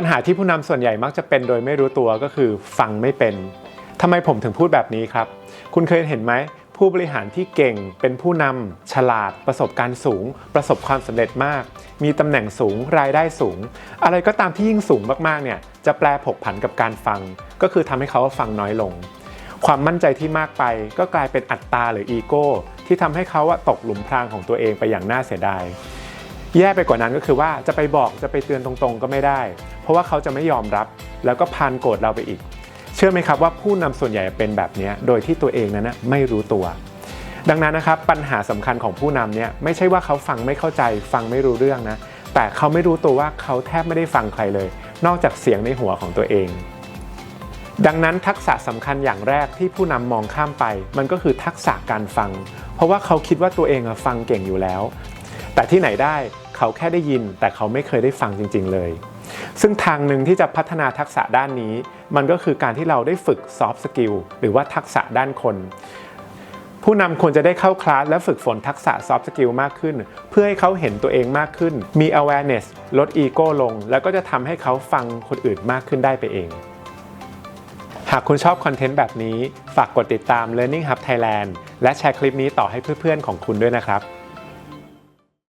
ปัญหาที่ผู้นำส่วนใหญ่มักจะเป็นโดยไม่รู้ตัวก็คือฟังไม่เป็นทำไมผมถึงพูดแบบนี้ครับ คุณเคยเห็นไหมผู้บริหารที่เก่งเป็นผู้นำฉลาด ประสบการณ์สูง ประสบความสำเร็จมาก มีตำแหน่งสูงรายได้สูง อะไรก็ตามที่ยิ่งสูงมากๆเนี่ยจะแปลผกผันกับการฟัง ก็คือทำให้เขาฟังน้อยลง ความมั่นใจที่มากไป ก็กลายเป็นอัตตาหรืออีโก้ที่ทำให้เขาตกหลุมพรางของตัวเองไปอย่างน่าเสียดาย แย่ไปกว่านั้นก็คือว่าจะไปบอกจะไปเตือนตรงๆ ก็ไม่ได้ เพราะว่าเขาจะไม่ยอมรับ แล้วก็พานโกรธเราไปอีก เชื่อไหมครับว่าผู้นำส่วนใหญ่เป็นแบบนี้โดยที่ตัวเองนั้นนะไม่รู้ตัว ดังนั้นนะครับปัญหาสำคัญของผู้นำเนี่ยไม่ใช่ว่าเขาฟังไม่เข้าใจ ฟังไม่รู้เรื่องนะแต่เขาไม่รู้ตัวว่าเขาแทบไม่ได้ฟังใครเลย นอกจากเสียงในหัวของตัวเอง ดังนั้นทักษะสำคัญอย่างแรกที่ผู้นำมองข้ามไป มันก็คือทักษะการฟัง เพราะว่าเขาคิดว่าตัวเองฟังเก่งอยู่แล้ว แต่ที่ไหนได้เขาแค่ได้ยิน แต่เขาไม่เคยได้ฟังจริง ๆ เลย ซึ่งทางหนึ่งที่จะพัฒนาทักษะด้านนี้ มันก็คือการที่เราได้ฝึก soft skill หรือว่าทักษะด้านคน ผู้นำควรจะได้เข้าคลาสและฝึกฝนทักษะ soft skill มากขึ้น เพื่อให้เขาเห็นตัวเองมากขึ้น มี awareness ลด ego ลง แล้วก็จะทำให้เขาฟังคนอื่นมากขึ้นได้ไปเองหากคุณชอบคอนเทนต์แบบนี้ ฝากกดติดตาม Learning Hub Thailand และแชร์คลิปนี้ต่อให้เพื่อนๆของคุณด้วยนะครับ